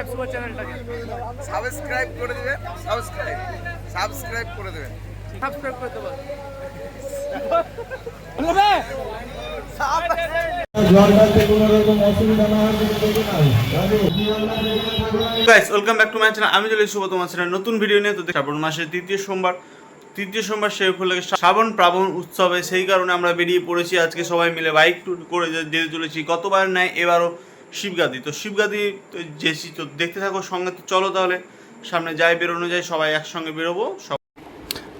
Subscribe super চ্যানেলটাকে subscribe করে দেবেন সাবস্ক্রাইব সাবস্ক্রাইব করে দেবেন সাবস্ক্রাইব করে welcome back to my channel আমি চলে শুভ তোমার চ্যানেল নতুন ভিডিও নিয়ে। তো শ্রাবণ মাসের তৃতীয় সোমবার তৃতীয় সোমবার সে উপলক্ষে শ্রাবণ প্রাবণ উৎসবে সেই কারণে আমরা বেরিয়ে পড়েছি। আজকে সবাই মিলে বাইক ট্যুর করে যে- যেতে চলেছি। গতবার নেয় এবারও শিবগাদি। তো শিবগাদি যেছি তো দেখতে থাকো, সঙ্গে তো চলো তাহলে। সামনে যাই, বেরোনো যায় সবাই একসঙ্গে বেরোবো, সব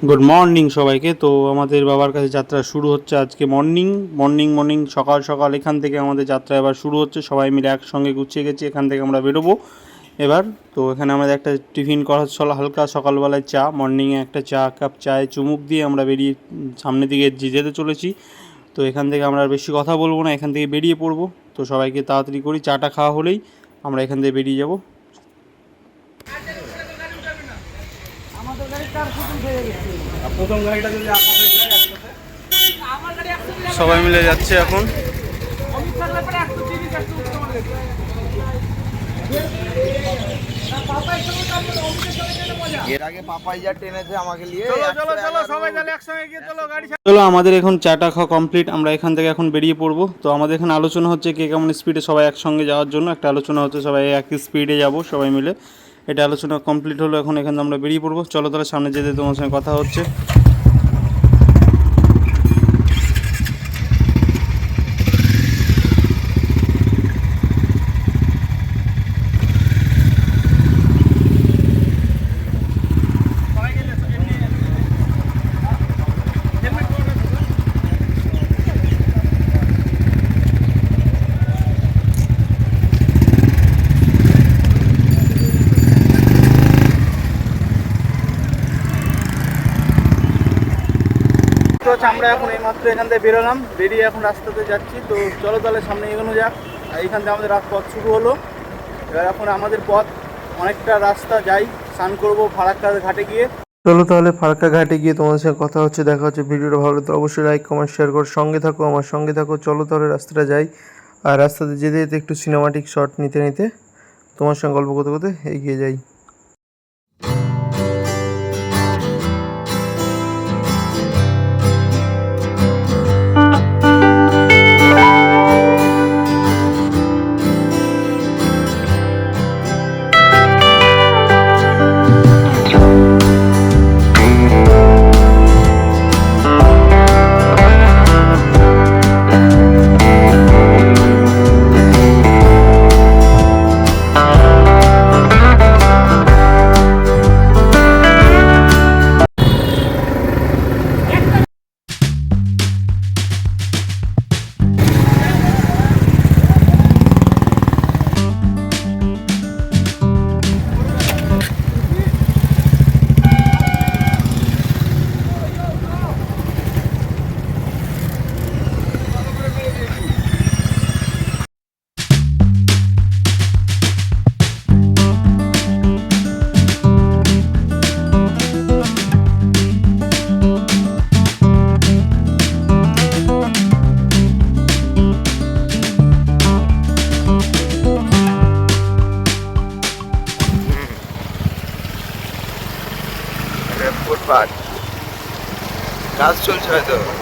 গুড মর্নিং সবাইকে। তো আমাদের বাবার কাছে যাত্রা শুরু হচ্ছে আজকে মর্নিং মর্নিং মর্নিং সকাল সকাল, এখান থেকে আমাদের যাত্রা এবার শুরু হচ্ছে। সবাই মিলে একসঙ্গে গুছিয়ে গেছি, এখান থেকে আমরা বেরোবো। এবার, তো এখানে আমাদের একটা টিফিন করা হচ্ছে হালকা সকালবেলায় চা। মর্নিংয়ে একটা চা কাপ চায়ে চুমুক দিয়ে আমরা বেরিয়ে সামনের দিকে যেতে চলেছি। তো এখান থেকে আমরা আর বেশি কথা বলব না এখান থেকে বেরিয়ে পড়ব। তো সবাইকে তাড়াতাড়ি করি চাটা খাওয়া হলেই আমরা এখান থেকে বেরিয়ে যাব। প্রথম গাড়িটা যদি আঁকা যায় সবাই মিলে যাচ্ছে এখন। চলো চলো একশো চলো এগারো সবাই তাহলে একসঙ্গে গিয়ে চলো গাড়ি চলো আমাদের এখন চাটা খাওয়া কমপ্লিট আমরা এখান থেকে এখন বেরিয়ে পড়ব। তো আমাদের এখানে আলোচনা হচ্ছে কে কেমন স্পিডে সবাই একসঙ্গে যাওয়ার জন্য। একটা আলোচনা হচ্ছে সবাই একই স্পিডে যাব সবাই মিলে। এটা আলোচনা কমপ্লিট হলো এখন এখান থেকে আমরা বেরিয়ে পড়ব। চলো তাহলে সামনে যেতে তোমার সঙ্গে কথা হচ্ছে তো হচ্ছে আমরা এখন এখান থেকে বেরোলাম, বেরিয়ে এখন রাস্তাতে যাচ্ছি। তো চলো তাহলে সামনে এগোনো যাক। আর এইখান থেকে আমাদের পথ শুরু হলো। এবার এখন আমাদের পথ, অনেকটা রাস্তা যাই, স্নান করব ফারাক্কা ঘাটে গিয়ে। চলো তাহলে ফারাক্কা ঘাটে গিয়ে তোমাদের সঙ্গে কথা হচ্ছে, দেখা হচ্ছে ভিডিওটা ভালো তো অবশ্যই লাইক কমেন্ট শেয়ার করো। সঙ্গে থাকো, আমার সঙ্গে থাকো। চলো তাহলে রাস্তাটা যাই। আর রাস্তাতে যেতে যেতে একটু সিনেমাটিক শট নিতে নিতে তোমার সঙ্গে গল্প করতে করতে এগিয়ে যাই। কাজ চলছে হয়তো।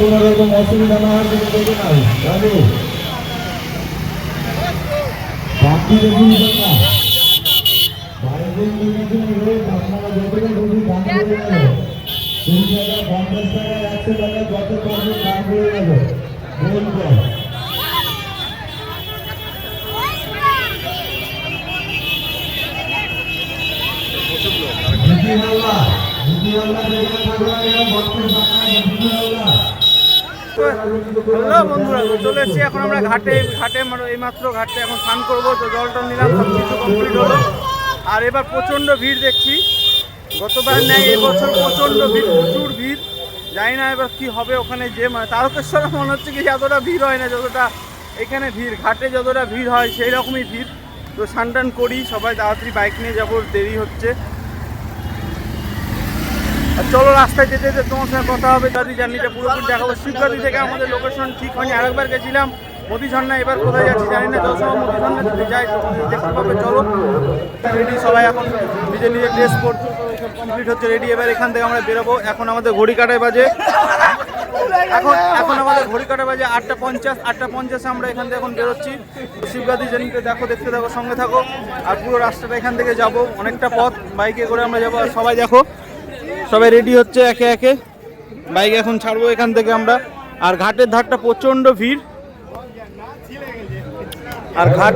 কোনো রকম অসুবিধা না হয় তুমি দেখে নাও রাজু, বাকি দেখুন না নীতি মাল্লা নীতি মাল্লা যেখানে থাকবে না বন্ধুরা চলে এসেছি এখন আমরা ঘাটে ঘাটে মানে এইমাত্র ঘাটে এখন স্নান করব, তো জল টল নিলাম সব কিছু কমপ্লিট হলো। আর এবার প্রচণ্ড ভিড় দেখছি। গতবার নেয় এবছর প্রচণ্ড ভিড়, প্রচুর ভিড়। জানি না এবার কি হবে ওখানে যে মানে তারকেশ্বরে মনে হচ্ছে কি এতটা ভিড় হয় না, যতটা এখানে ভিড়, ঘাটে যতটা ভিড় হয় সেই রকমই ভিড়। তো স্নান টান করি, সবাই তাড়াতাড়ি বাইক নিয়ে যাব, দেরি হচ্ছে। চলো রাস্তায় যেতে যেতে তোমার সঙ্গে কথা হবে, দাদি জার্নিটা পুরোপুরি দেখাবো। শিবগাদি থেকে আমাদের লোকেশন ঠিক হয়নি, আরেকবার গেছিলাম। মতিঝর্ণা, এবার কোথায় যাচ্ছি জানি না যত মতিঝর্ণা যদি যাই দেখতে চলো। রেডি সবাই এখন নিজের নিজের ড্রেস পরছে কমপ্লিট হচ্ছে রেডি এবার এখান থেকে আমরা বেরোবো। এখন আমাদের ঘড়ি কাটায় বাজে। এখন এখন আমাদের ঘড়ি কাটা বাজে আটটা পঞ্চাশ, আটটা পঞ্চাশে আমরা এখান থেকে এখন বেরোচ্ছি। শিবগাদি জার্নিতে দেখো, দেখতে থাকো, সঙ্গে থাকো। আর পুরো রাস্তাটা এখান থেকে যাব, অনেকটা পথ, বাইকে করে আমরা যাব, আর সবাই দেখো। সবাই রেডি হচ্ছে একে একে। বাইক এখন ছাড়বো এখান থেকে আমরা। আর ঘাটের ধারটা প্রচণ্ড ভিড়। আর ঘাট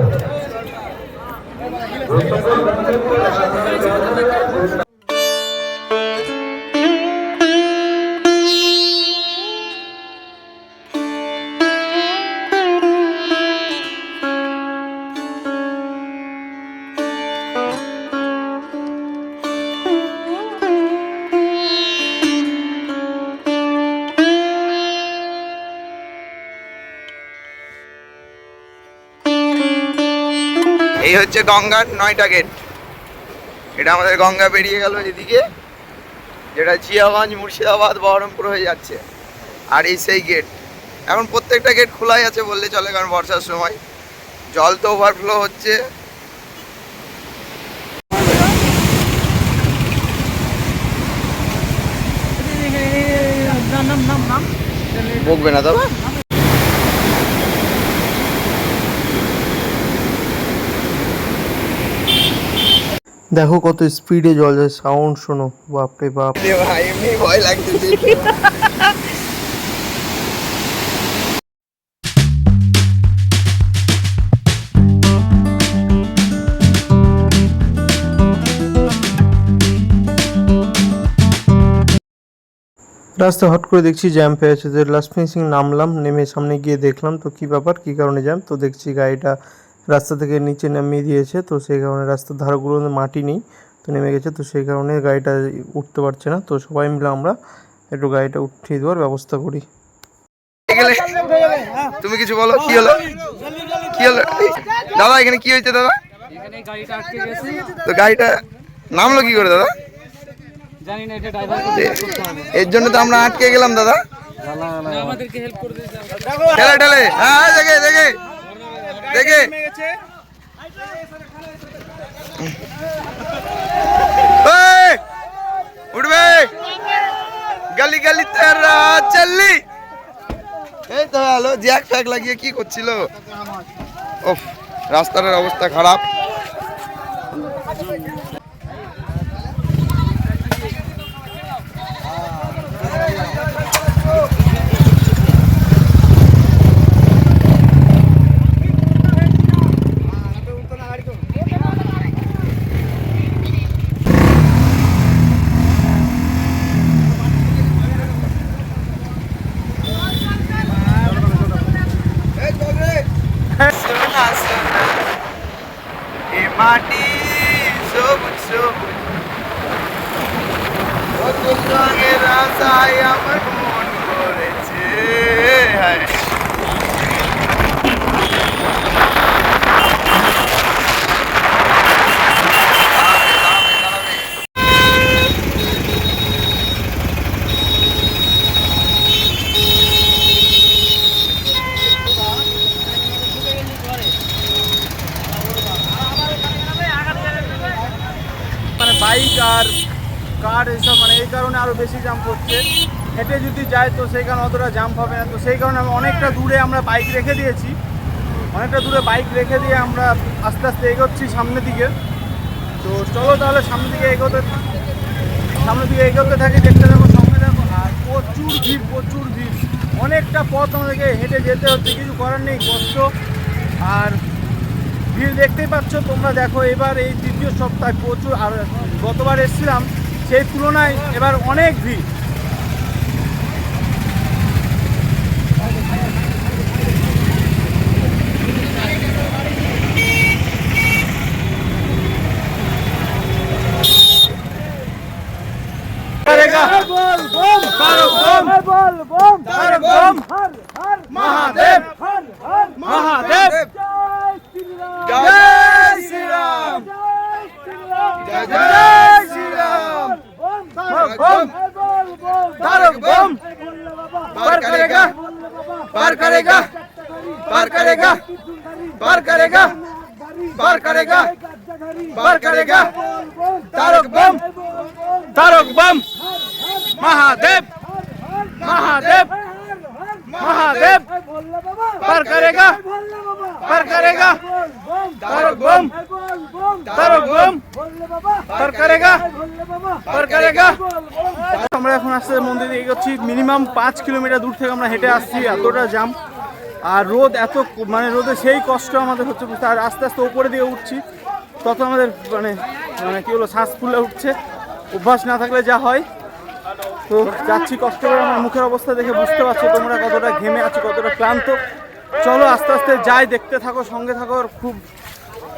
হচ্ছে গঙ্গার নয়টা গেট এটা আমাদের গঙ্গা বেরিয়ে গেল এদিকে যেটা জিয়াগঞ্জ মুর্শিদাবাদ বহরমপুর হয়ে যাচ্ছে আর এই সেই গেট এখন প্রত্যেকটা গেট খোলাই আছে বললে চলে কারণ বর্ষার সময় জল তো ওভারফ্লো হচ্ছে বকবে না দাদা দেখো কত স্পিডে জল যায় সাউন্ড শোনো বাপরে বাপ। ভাই এমনি ভয় লাগতেছে রাস্তা হট করে দেখছি জ্যাম পেয়ে আছে। তো লাস্ট ফিনিশিং নামলাম নেমে সামনে গিয়ে দেখলাম তো কি ব্যাপার কি কারণে জ্যাম তো দেখছি গাড়িটা রাস্তা থেকে নিচে নামিয়ে দিয়েছে তো সেই কারণে রাস্তার ধারগুলোতে মাটি নেই তো নেমে গেছে তো সেই কারণে গাড়িটা উঠতে পারছে না তো সবাই মিলে আমরা একটু গাড়িটা উঠিয়ে দেওয়ার ব্যবস্থা করি। তুমি কিছু বলো কি হলো? কি হলো? দাদা এখানে কি হয়েছে দাদা? তো গাড়িটা নামলো কি করে দাদা? জানি না এটা ড্রাইভার এ- এর জন্য তো আমরা আটকে গেলাম দাদা। আমাদেরকে হেল্প করে দিতে ঠেলে ঠেলে। হ্যাঁ দেখে দেখে। দেখে। উঠবে। গালি গালি তেরা চল্লি। এই তো হ্যালো জ্যাক ফ্যাক লাগিয়ে কি করছিল? ওফ রাস্তাটার অবস্থা খারাপ। মাটি সবুজ সবুজ। রঙের আশায় আমার মন করেছে। হায়। মানে বাইক আর কার এইসব মানে এই কারণে আরও বেশি জাম করছে। হেঁটে যদি যায় তো সেই কারণে অতটা জাম হবে না। তো সেই কারণে আমি অনেকটা দূরে আমরা বাইক রেখে দিয়েছি। অনেকটা দূরে বাইক রেখে দিয়ে আমরা আস্তে আস্তে এগোচ্ছি সামনের দিকে। তো চলো তাহলে সামনের দিকে এগোতে সামনের দিকে এগোতে থাকি, দেখতে থাকো, সঙ্গে থাকো। আর প্রচুর ভিড় প্রচুর ভিড়। অনেকটা পথ আমাদেরকে হেঁটে যেতে হচ্ছে, কিছু করার নেই, কষ্ট। আর ভিড় দেখতেই পাচ্ছ, তোমরা দেখো, এবার এই দ্বিতীয় সপ্তাহে প্রচুর, আর গতবার এসেছিলাম সেই তুলনায় এবার অনেক ভিড় करेगा तारक बम तारक बम महादेव महादेव करेगा पार करेगा पार करेगा पार करेगा तारक बम तारक बम महादेव महादेव महादेव पार करेगा पार करेगा तारक बम तारक बम পার করেগা পার করেগা আমরা এখন আসতে মন্দিরে এগোচ্ছি মিনিমাম পাঁচ কিলোমিটার দূর থেকে আমরা হেঁটে আসছি এতটা জাম আর রোদ এত মানে রোদে সেই কষ্ট আমাদের হচ্ছে বুঝতে আর আস্তে আস্তে উপরে দিয়ে উঠছি। তত আমাদের মানে মানে কী হলো শ্বাস ফুলে উঠছে। অভ্যাস না থাকলে যা হয়। তো যাচ্ছি কষ্ট করে, আমার মুখের অবস্থা দেখে বুঝতে পারছ তোমরা কতটা ঘেমে আছো, কতটা ক্লান্ত। চলো আস্তে আস্তে যাই, দেখতে থাকো, সঙ্গে থাকো, আর খুব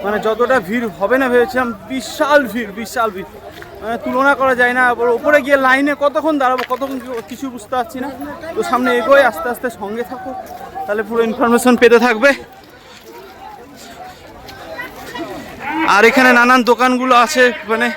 মানে যতটা ভিড় হবে না ভেবেছিলাম, বিশাল ভিড় বিশাল ভিড়। মানে তুলনা করা যায় না, আবার ওপরে গিয়ে লাইনে কতক্ষণ দাঁড়াবো, কতক্ষণ কিছু বুঝতে পারছি না। তো সামনে এগোয়, আস্তে আস্তে সঙ্গে থাকো। তাহলে পুরো ইনফরমেশন পেতে থাকবে। আর এখানে নানান দোকানগুলো আছে মানে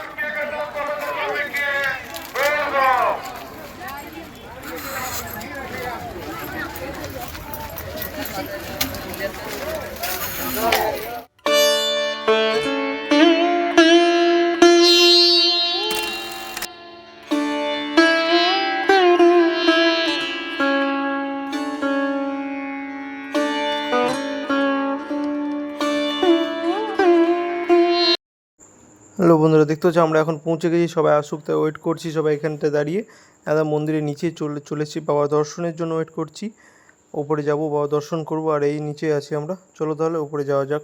দেখতে হচ্ছে আমরা এখন পৌঁছে গেছি সবাই আসুক তাই ওয়েট করছি সবাই এখানটায় দাঁড়িয়ে একদম মন্দিরের নিচে চলে চলেছি বাবা দর্শনের জন্য ওয়েট করছি ওপরে যাব বাবা দর্শন করব আর এই নিচে আছি আমরা চলো তাহলে ওপরে যাওয়া যাক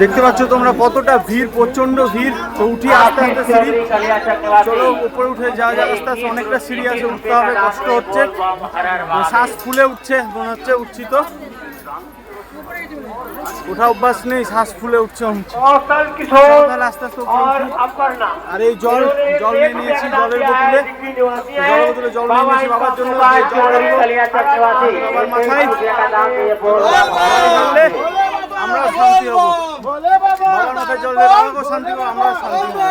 দেখতে পাচ্ছ তোমরা কতটা ভিড় প্রচণ্ড ভিড়। তো উঠি আস্তে আস্তে সিঁড়ি। চলো, উপরে উঠে যাওয়া যাক আস্তে আস্তে অনেকটা সিঁড়ি আছে, উঠতে হবে, কষ্ট হচ্ছে। শ্বাস ফুলে উঠছে, মনে হচ্ছে উঠছি তো ওঠা অভ্যাস নেই শ্বাস ফুলে উঠছে মনে আর এই জল জল নিয়ে নিয়েছি জলের বোতলে জলের বোতলে জল নিয়ে নিয়েছি বাবার জন্য জল বাবার মাথায় আমরা শান্তি হবো বাবার মাথায় জল দিয়ে বাবাকেও শান্তি হবো আমরা শান্তি হবো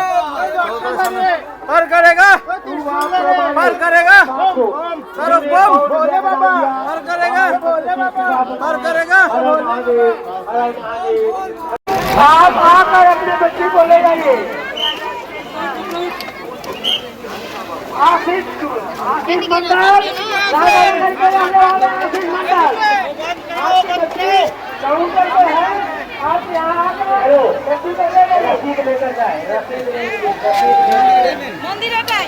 চলো তাহলে সামনে। পার করেগা পার করেগা তারক বম পার করেগা পার করেগা आप आकर अपने बच्चे को ले जाइए आशीष आशीष मंडल राजनगर के रहने वाले आशीष मंडल आपके बच्चे काउंटर पे है आप यहाँ आकर रसीद ले जाइए रसीद लेकर जाए रसीद মন্দিরটাই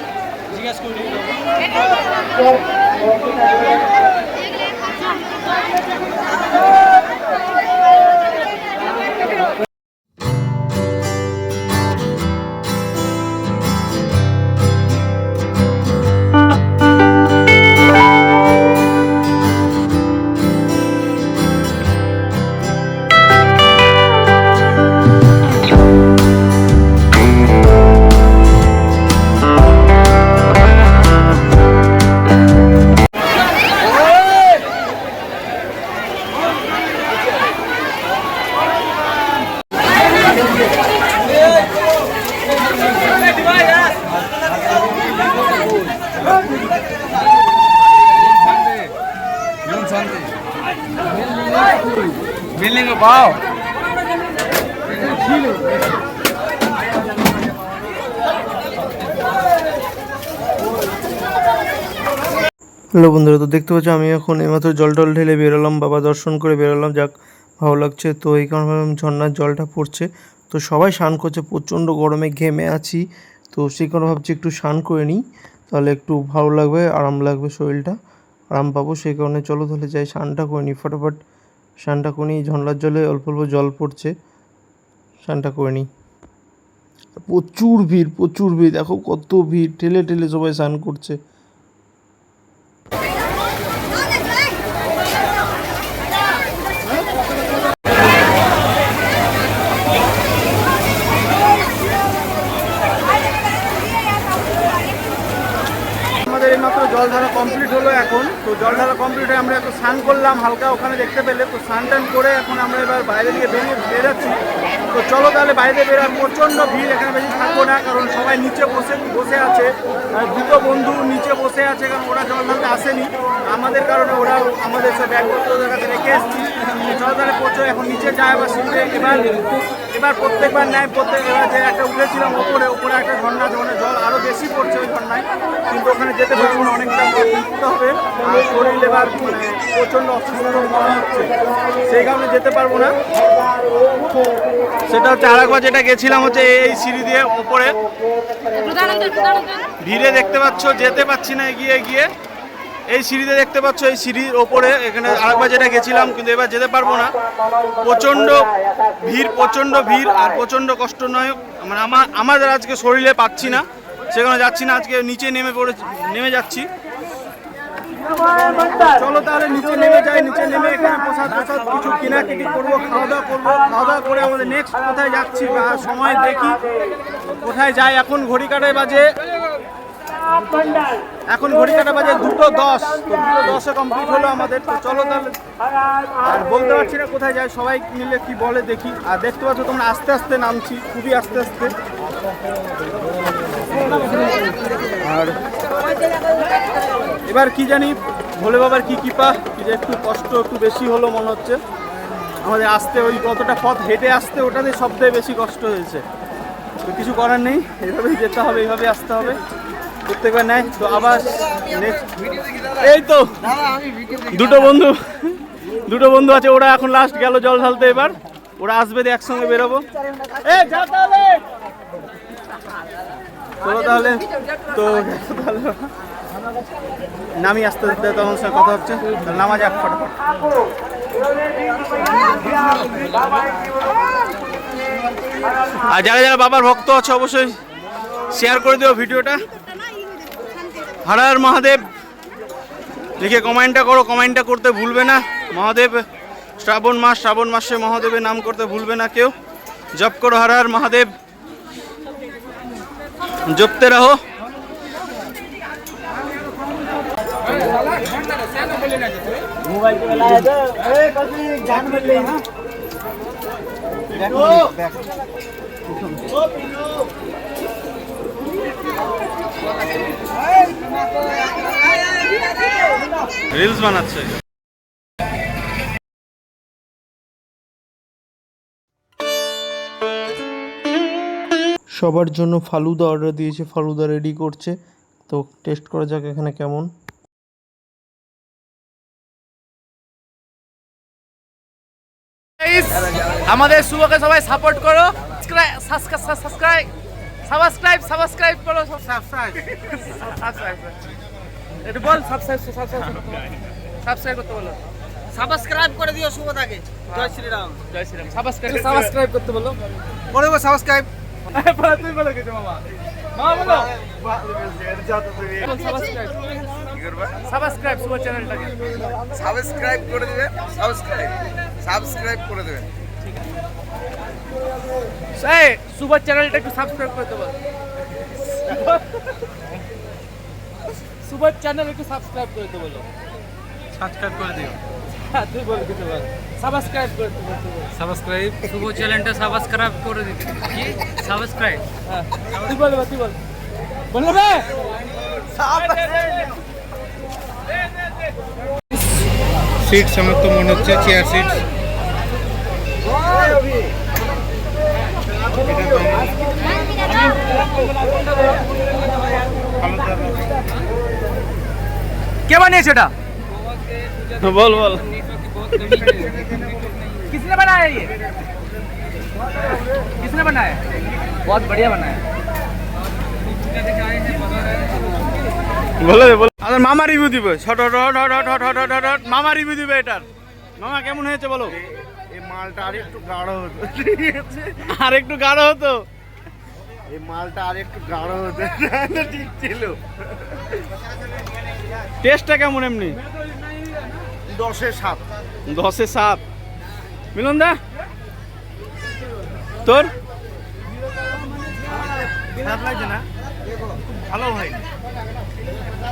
হ্যালো বন্ধুরা, তো দেখতে পাচ্ছ আমি এখন এইমাত্র জল টল ঢেলে বেরোলাম, বাবা দর্শন করে বেরোলাম, যাক ভালো লাগছে। তো এই কারণে ঝর্নার জলটা পড়ছে। তো সবাই স্নান করছে, প্রচণ্ড গরমে ঘেমে আছি। তো সেই কারণে ভাবছি একটু স্নান করে নিই, তাহলে একটু ভালো লাগবে, আরাম লাগবে শরীরটা, আরাম পাবো। সেই কারণে চলো তাহলে যাই স্নানটা করে নিই, ফটাফট স্নানটা করে নিই। ঝর্নার জলে অল্প অল্প জল পড়ছে, স্নানটা করে নিই। প্রচুর ভিড় প্রচুর ভিড়, দেখো কত ভিড়, ঠেলে ঠেলে সবাই স্নান করছে। আমাদের এইমাত্র জল ঢালা কমপ্লিট হলো এখন। তো জল ঢালা কমপ্লিট হয়ে আমরা একটু স্নান করলাম, হালকা ওখানে দেখতে পেলে। তো স্নান টান করে এখন আমরা এবার বাইরে দিয়ে বেরিয়ে বেরোচ্ছি। তো চলো তাহলে বাইরে বেরোয় প্রচণ্ড ভিড়, এখানে বেশি থাকব না, কারণ সবাই নিচে বসে বসে আছে। দুটো বন্ধু নিচে বসে আছে, কারণ ওরা জল ঢালতে আসেনি। আমাদের কারণে ওরা আমাদের সব ব্যাগপত্র কাছে রেখে এসেছি। চলো প্রচুর এখন নিচে যায় বা সিঁড়ি এবার এবার প্রত্যেকবার নেয় প্রত্যেক এবার যে একটা উঠেছিলাম ওপরে ওপরে একটা ঝর্ণা ওখানে জল আরও বেশি পড়ছে ওই ঝর্ণায়। কিন্তু ওখানে যেতে পারব না অনেকটা উঠতে হবে। আর শরীর এবার মানে প্রচণ্ড অসুস্থ মনে হচ্ছে। সেই কারণে যেতে পারব না। সেটা হচ্ছে আরেকবার যেটা গেছিলাম হচ্ছে এই সিঁড়ি দিয়ে ওপরে। ভিড়ে দেখতে পাচ্ছ যেতে পাচ্ছি না এগিয়ে গিয়ে এই সিঁড়িতে দেখতে পাচ্ছ, এই সিঁড়ির ওপরে এখানে আরেকবার যেটা গেছিলাম, কিন্তু এবার যেতে পারব না। প্রচণ্ড ভিড় প্রচণ্ড ভিড় আর প্রচণ্ড কষ্ট নয়। মানে আমার আমাদের আজকে শরীরে পাচ্ছি না। সেখানে যাচ্ছি না, আজকে নিচে নেমে পড়ে, নেমে যাচ্ছি। চলো তাহলে নিচে নেমে যাই, নিচে নেমে এখানে প্রসাদ প্রসাদ, কিছু কেনাকাটি করব খাওয়া দাওয়া করব খাওয়া দাওয়া করে আমাদের নেক্সট কোথায় যাচ্ছি বা সময় দেখি। কোথায় যাই, এখন ঘড়ি কাটায় বাজে এখন ঘড়ি কাটা বাজে দুটো দশ। তো দুটো দশে কমপ্লিট হলো আমাদের। তো চলো তাহলে। আর বলতে পারছি না কোথায় যায়, সবাই মিলে কি বলে দেখি। আর দেখতে পাচ্ছ তোমরা আস্তে আস্তে নামছি, খুবই আস্তে আস্তে। আর এবার কি জানি, ভোলে বাবার কি কৃপা, কি যে একটু কষ্ট, একটু বেশি হলো মনে হচ্ছে। আমাদের আসতে ওই কতটা পথ হেঁটে আসতে ওটাতে সবথেকে বেশি কষ্ট হয়েছে। কিছু করার নেই এইভাবেই যেতে হবে এইভাবে আসতে হবে। প্রত্যেকবার নেয় তো আবার নেক্সট এই তো দুটো বন্ধু দুটো বন্ধু আছে ওরা এখন লাস্ট গেল জল ঢালতে এবার। ওরা আসবে দিয়ে একসঙ্গে বেরোবো। এ যা তাহলে! চলো তাহলে তো তাহলে নামি আসতে আসতে তখন সঙ্গে কথা হচ্ছে তাহলে নামা যাক ফটাফট আর যারা যারা বাবার ভক্ত আছে অবশ্যই শেয়ার করে দিও ভিডিওটা। হর হর মহাদেব। লিখে কমেন্টটা করো, কমেন্টটা করতে ভুলবে না। মহাদেব, শ্রাবণ মাস, শ্রাবণ মাসে মহাদেবের নাম করতে ভুলবে না কেউ। জপ করো হর হর মহাদেব। জপতে রহো। রিলস বানাচ্ছে। সবার জন্য ফালুদা অর্ডার দিয়েছে ফালুদা রেডি করছে। তো টেস্ট করা যাক এখানে কেমন। আমাদের শুভকে সবাই সাপোর্ট করো। সাবস্ক্রাইব সাবস্ক্রাইব সাবস্ক্রাইব করো সাবস্ক্রাইব একটু বল সাবস্ক্রাইব সাবস্ক্রাইব করতে বলো। সাবস্ক্রাইব করে দিও শুভদাকে জয় শ্রীরাম। জয় শ্রীরাম। সাবস্ক্রাইব সাবস্ক্রাইব করতে বলো। করে দেবো সাবস্ক্রাইব তুই বলো কিছু মামা। মামা বলো। সাবস্ক্রাইব সাবস্ক্রাইব শুভ চ্যানেলটাকে। সাবস্ক্রাইব করে দেবেন সাবস্ক্রাইব সাবস্ক্রাইব করে দেবেন এই শুভ চ্যানেলটা একটু সাবস্ক্রাইব করতে বল শুভ চ্যানেল একটু সাবস্ক্রাইব করতে বলো। সাবস্ক্রাইব করে দিও। হ্যাঁ তুই বল কিছু বল সাবস্ক্রাইব বল তুই বল। সাবস্ক্রাইব শুভ চ্যানেলটা সাবস্ক্রাইব করে দিতে কি? সাবস্ক্রাইব হ্যাঁ তুই বল তুই বল বললে বে সিটস আমার তো মনে হচ্ছে চেয়ার সিটস কে বানিয়েছে এটা? বল বল। কিসনে বানায়? ये किसने বানায়? बहुत बढ़िया बनाया বলে বলে আর আচ্ছা, মামা রিভিউ দিবে। ছট হট হট হট হট মামা রিভিউ দিবে এটার। মামা কেমন হয়েছে বলো? এই মালটা আর একটু গাঢ় হতো। আর একটু গাঢ় হতো? এই মালটা আর একটু গাঢ় হতো ঠিক ছিল। টেস্টটা কেমন এমনি? দশে সাত। দশে সাত। মিলন দা তোর? খারাপ লাগছে না? ভালো হয়নি।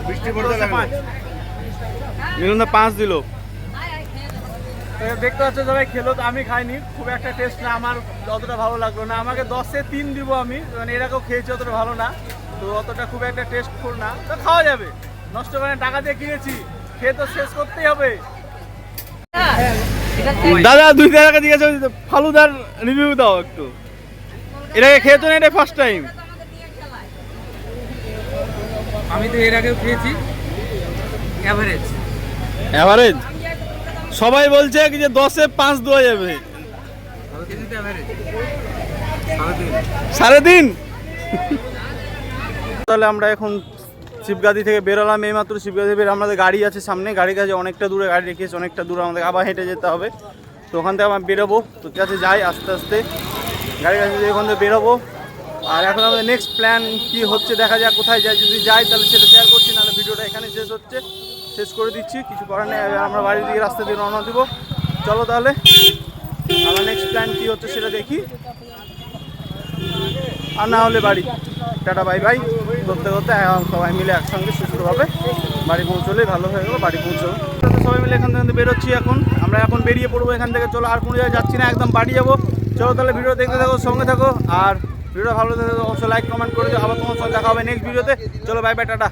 বৃষ্টি পড়তে মিলন দা পাঁচ দিল। দেখতে পাচ্ছ সবাই খেলো তো আমি খাইনি খুব একটা টেস্ট না আমার অতটা ভালো লাগল না। আমাকে দশে তিন দিব আমি মানে এর আগেও খেয়েছি অতটা ভালো না। তো অতটা খুব একটা টেস্ট ফুল না। তো খাওয়া যাবে। নষ্ট করে টাকা দিয়ে কিনেছি। খেয়ে তো শেষ করতেই হবে। দাদা দুই টাকা জিজ্ঞাসা করছি ফালুদার রিভিউ দাও একটু। এর আগে খেয়েছো না এটা ফার্স্ট টাইম আমি তো এর আগেও খেয়েছি। অ্যাভারেজ অ্যাভারেজ সবাই বলছে যে দশে পাঁচ দেওয়া যাবে। সাড়ে তিন তাহলে আমরা এখন শিবগাদি থেকে বেরোলাম, এইমাত্র শিবগাদি বের আমাদের গাড়ি আছে সামনে, গাড়ির কাছে অনেকটা দূরে গাড়ি রেখেছি অনেকটা দূরে আমাদের আবার হেঁটে যেতে হবে। তো ওখান থেকে আমরা বেরোবো। তো কাছে যাই আস্তে আস্তে। গাড়ির কাছে ওখান থেকে বেরোবো। আর এখন আমাদের নেক্সট প্ল্যান কি হচ্ছে দেখা যাক, কোথায় যাই, যদি যাই তাহলে সেটা শেয়ার করছি, নাহলে ভিডিওটা এখানে শেষ হচ্ছে। শেষ করে দিচ্ছি। কিছু করার নেই আমরা বাড়ির দিকে রাস্তা দিয়ে রওনা দেবো। চলো তাহলে, আমার নেক্সট প্ল্যান কী হচ্ছে সেটা দেখি। আর না হলে বাড়ি। টাটা বাই বাই করতে করতে সবাই মিলে একসঙ্গে সুস্থভাবে বাড়ি পৌঁছলেই ভালো হয়ে গেলো, বাড়ি পৌঁছবো। সবাই মিলে এখান থেকে বেরোচ্ছি এখন। আমরা এখন বেরিয়ে পড়ব এখান থেকে। চলো আর কোনো জায়গায় যাচ্ছি না, একদম বাড়ি যাব। চলো তাহলে ভিডিও দেখতে থাকো, সঙ্গে থাকো। আর ভিডিও ভালো লাগে অবশ্যই লাইক কমেন্ট করে দিও। আবার তোমার সঙ্গে দেখা হবে নেক্সট ভিডিওতে চলো বাই বাই টাটা।